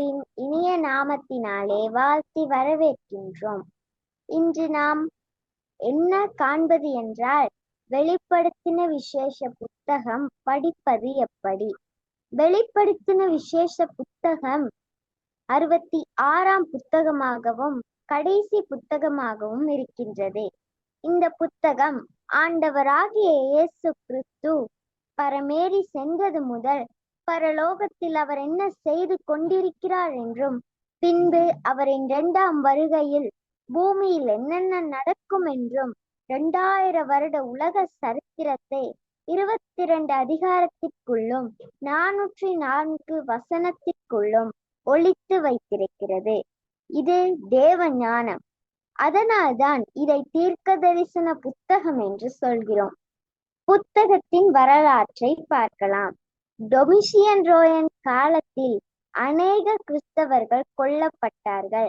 இயேசுவின் இனிய நாமத்தினாலே வாழ்த்தி வரவேற்கின்றோம். இன்று நாம் என்ன காண்பது என்றால் வெளிப்படுத்தின விசேஷ புத்தகம் படிப்பது எப்படி? வெளிப்படுத்தின விசேஷ புத்தகம் அறுபத்தி ஆறாம் புத்தகமாகவும் கடைசி புத்தகமாகவும் இருக்கின்றது. இந்த புத்தகம் ஆண்டவராகிய இயேசு கிறிஸ்து பரமேறி சென்றது முதல் பரலோகத்தில் அவர் என்ன செய்து கொண்டிருக்கிறார் என்றும் பின்பு அவரின் இரண்டாம் வருகையில் பூமியில் என்னென்ன நடக்கும் என்றும் இரண்டாயிரம் வருட உலக சரித்திரத்தை இருபத்தி இரண்டு அதிகாரத்திற்குள்ளும் நானூற்றி நான்கு வசனத்திற்குள்ளும் ஒழித்து வைத்திருக்கிறது. இது தேவ ஞானம். அதனால்தான் இதை தீர்க்க தரிசன புத்தகம் என்று சொல்கிறோம். புத்தகத்தின் வரலாற்றை பார்க்கலாம். டொமிஷியன் ரோயன் காலத்தில் அநேக கிறிஸ்தவர்கள் கொல்லப்பட்டார்கள்.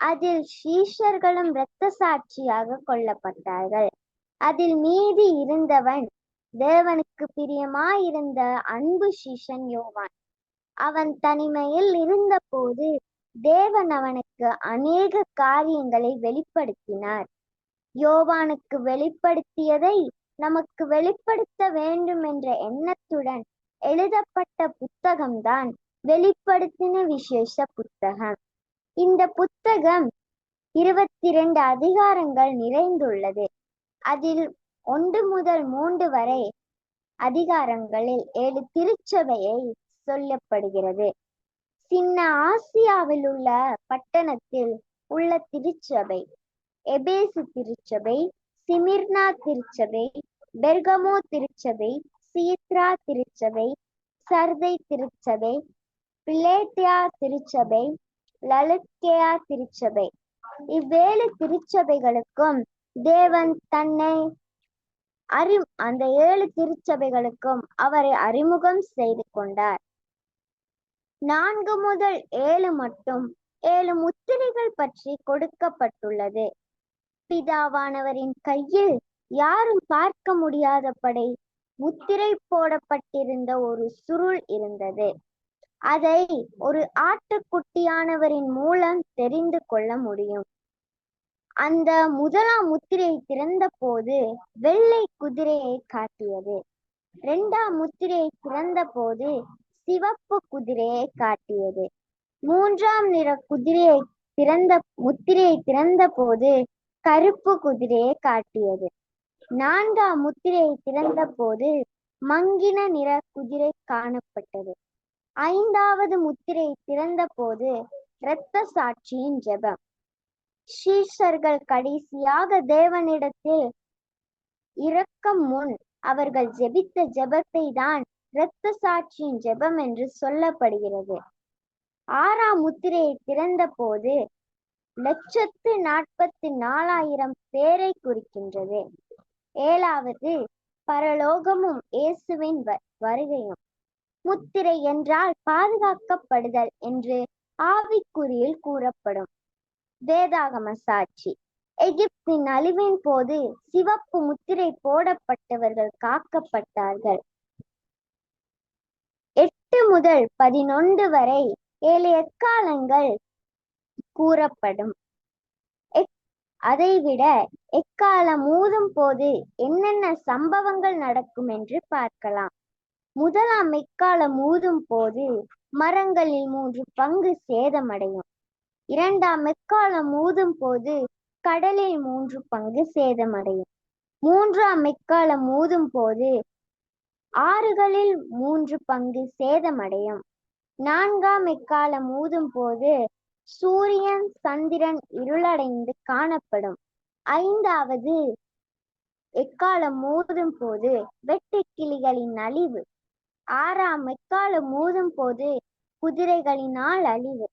அதில் சீஷர்களும் இரத்த சாட்சியாக கொல்லப்பட்டார்கள். அதில் மீதி இருந்தவன் தேவனுக்கு பிரியமாயிருந்த அன்பு சீஷன் யோவான். அவன் தனிமையில் இருந்தபோது தேவன் அவனுக்கு அநேக காரியங்களை வெளிப்படுத்தினார். யோவானுக்கு வெளிப்படுத்தியதை நமக்கு வெளிப்படுத்த வேண்டும் என்ற எண்ணத்துடன் எழுதப்பட்ட புத்தகம்தான் வெளிப்படுத்தின விசேஷ புத்தகம். இந்த புத்தகம் இருபத்தி இரண்டு அதிகாரங்கள் நிறைந்துள்ளது. அதில் ஒன்று முதல் மூன்று வரை அதிகாரங்களில் ஏழு திருச்சபையை சொல்லப்படுகிறது. சின்ன ஆசியாவில் உள்ள பட்டணத்தில் உள்ள திருச்சபை எபேசு திருச்சபை சிமிர்னா திருச்சபை பெர்கமோ திருச்சபை சீத்ரா திருச்சபை சர்தை திருச்சபை பிளேட்டியா திருச்சபை லலுக்கேயா திருச்சபை. இவ்வேழு திருச்சபைகளுக்கும் தேவன் தன்னை அறி அந்த ஏழு திருச்சபைகளுக்கும் அவரை அறிமுகம் செய்து கொண்டார். நான்கு முதல் ஏழு மட்டும் ஏழு முத்திரைகள் பற்றி கொடுக்கப்பட்டுள்ளது. பிதாவானவரின் கையில் யாரும் பார்க்க முடியாதபடி முத்திரை போடப்பட்டிருந்த ஒரு சுருள் இருந்தது. அதை ஒரு ஆட்டுக்குட்டியானவரின் மூலம் தெரிந்து கொள்ள முடியும். அந்த முதலாம் முத்திரையை திறந்த போது வெள்ளை குதிரையை காட்டியது. இரண்டாம் முத்திரையை திறந்த போது சிவப்பு குதிரையை காட்டியது. மூன்றாம் நிற குதிரையை திறந்த முத்திரையை திறந்த போது கருப்பு குதிரையை காட்டியது. நான்காம் முத்திரையை திறந்த போது மங்கின நிற குதிரை காணப்பட்டது. ஐந்தாவது முத்திரை திறந்த போது இரத்த சாட்சியின் ஜெபம். சீஷர்கள் கடைசியாக தேவனிடத்தில் இறக்கம் முன் அவர்கள் ஜெபித்த ஜெபத்தை தான் இரத்த சாட்சியின் ஜெபம் என்று சொல்லப்படுகிறது. ஆறாம் முத்திரையை திறந்த போது லட்சத்து நாற்பத்தி நாலாயிரம் பேரை குறிக்கின்றது. ஏழாவது பரலோகமும் இயேசுவின் வருகையும். முத்திரை என்றால் பாதுகாக்கப்படுதல் என்று ஆவிக்குறியில் கூறப்படும். வேதாகம சாட்சி எகிப்தின் அழிவின் போது சிவப்பு முத்திரை போடப்பட்டவர்கள் காக்கப்பட்டார்கள். எட்டு முதல் பதினொன்று வரை ஏழு எக்காலங்கள் கூறப்படும். அதைவிட எக்காலம் ஊதும் போது என்னென்ன சம்பவங்கள் நடக்கும் என்று பார்க்கலாம். முதலாம் எக்காலம் ஊதும் போது மரங்களில் மூன்று பங்கு சேதமடையும். இரண்டாம் எக்காலம் ஊதும் போது கடலில் மூன்று பங்கு சேதமடையும். மூன்றாம் எக்காலம் ஊதும் போது ஆறுகளில் மூன்று பங்கு சேதமடையும். நான்காம் எக்காலம் ஊதும் போது சூரியன் சந்திரன் இருளடைந்து காணப்படும். ஐந்தாவது எக்காலம் மோதும் போது வெட்டுக்கிளிகளின் அழிவு. ஆறாம் எக்காலம் மோதும் போது குதிரைகளினால் அழிவு.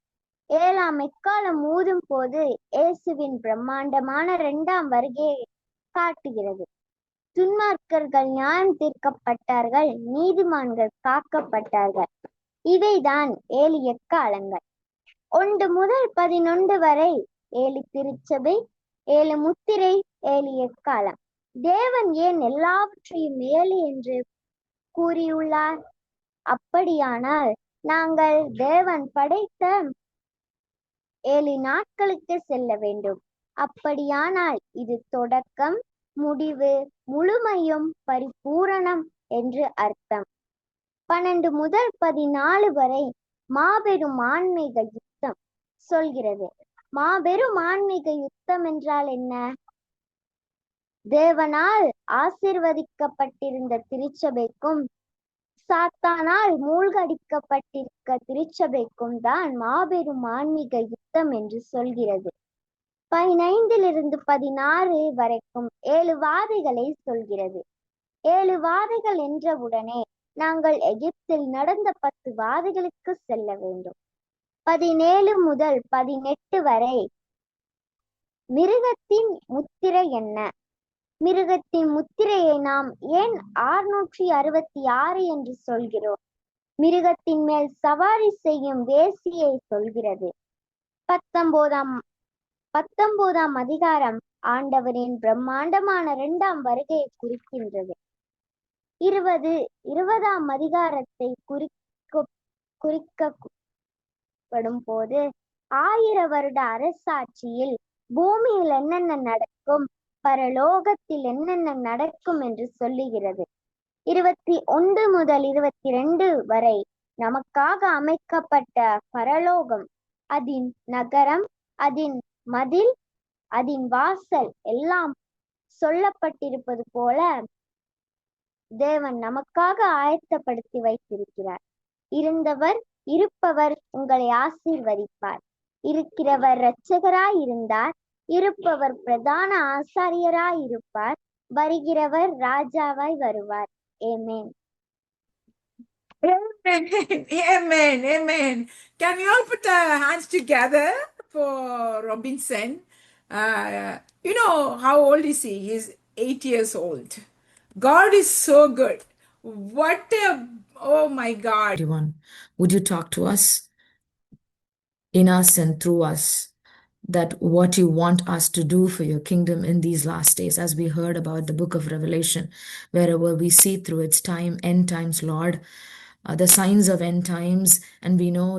ஏழாம் எக்காலம் மோதும் போது இயேசுவின் பிரம்மாண்டமான இரண்டாம் வருகையை காட்டுகிறது. துன்மார்க்கர்கள் நியாயம் தீர்க்கப்பட்டார்கள் நீதிமான்கள் காக்கப்பட்டார்கள். இவைதான் ஏழு எக்காலங்கள். ஒன்று முதல் பதினொன்று வரை ஏழு திருச்சபை ஏழு முத்திரை ஏழு எக்காலம். தேவன் ஏன் எல்லாவற்றையும் ஏழு என்று கூறியுள்ளார்? அப்படியானால் நாங்கள் தேவன் படைத்த ஏழு நாட்களுக்கு செல்ல வேண்டும். அப்படியானால் இது தொடக்கம் முடிவு முழுமையும் பரிபூரணம் என்று அர்த்தம். பன்னெண்டு முதல் பதினாலு வரை மாபெரும் ஆண்மைகள் சொல்கிறது. மாபெரும் ஆன்மீக யுத்தம் என்றால் என்ன? தேவனால் ஆசிர்வதிக்கப்பட்டிருந்த திருச்சபைக்கும் சாத்தானால் மூழ்கடிக்கப்பட்டிருக்க திருச்சபைக்கும் தான் மாபெரும் ஆன்மீக யுத்தம் என்று சொல்கிறது. பதினைந்திலிருந்து பதினாறு வரைக்கும் ஏழு வாதைகளை சொல்கிறது. ஏழு வாதைகள் என்றவுடனே நாங்கள் எகிப்தில் நடந்த பத்து வாதைகளுக்கு செல்ல வேண்டும். பதினேழு முதல் பதினெட்டு வரை. மிருகத்தின் முத்திரை என்ன? மிருகத்தின் முத்திரையை நாம் ஏன் ஆறுநூற்றி அறுபத்தி ஆறு என்று சொல்கிறோம்? மிருகத்தின் மேல் சவாரி செய்யும் வேசியை சொல்கிறது. பத்தொன்பதாம் பத்தொன்பதாம் அதிகாரம் ஆண்டவரின் பிரம்மாண்டமான இரண்டாம் வருகையை குறிக்கின்றது. இருபது இருபதாம் அதிகாரத்தை குறிக்க ஏற்படும் போது ஆயிர வருட அரசாட்சியில் பூமியில் என்னென்ன நடக்கும் பரலோகத்தில் என்னென்ன நடக்கும் என்று சொல்லுகிறது. இருபத்தி ஒன்று முதல் இருபத்தி ரெண்டு வரை நமக்காக அமைக்கப்பட்ட பரலோகம் அதன் நகரம் அதன் மதில் அதன் வாசல் எல்லாம் சொல்லப்பட்டிருப்பது போல தேவன் நமக்காக ஆயத்தப்படுத்தி வைத்திருக்கிறார். இருந்தவர் இருப்பவர் உங்களை ஆசீர்வதிப்பார் இருக்கிறவர் இரட்சகராய் இருந்தார் இருப்பவர் பிரதான ஆசாரியராய் இருப்பார் வருகிறவர் ராஜாவாய் வருவார் ஏமேன் Amen, amen, amen. Can we all put our hands together for Robinson? Uh, you know, how old is he? He's eight years old. God is so good. What a, oh my God. Would you talk to us in us and through us that what you want us to do for your kingdom in these last days, as we heard about the book of Revelation, wherever we see through its time, end times, Lord, uh, the signs of end times, and we know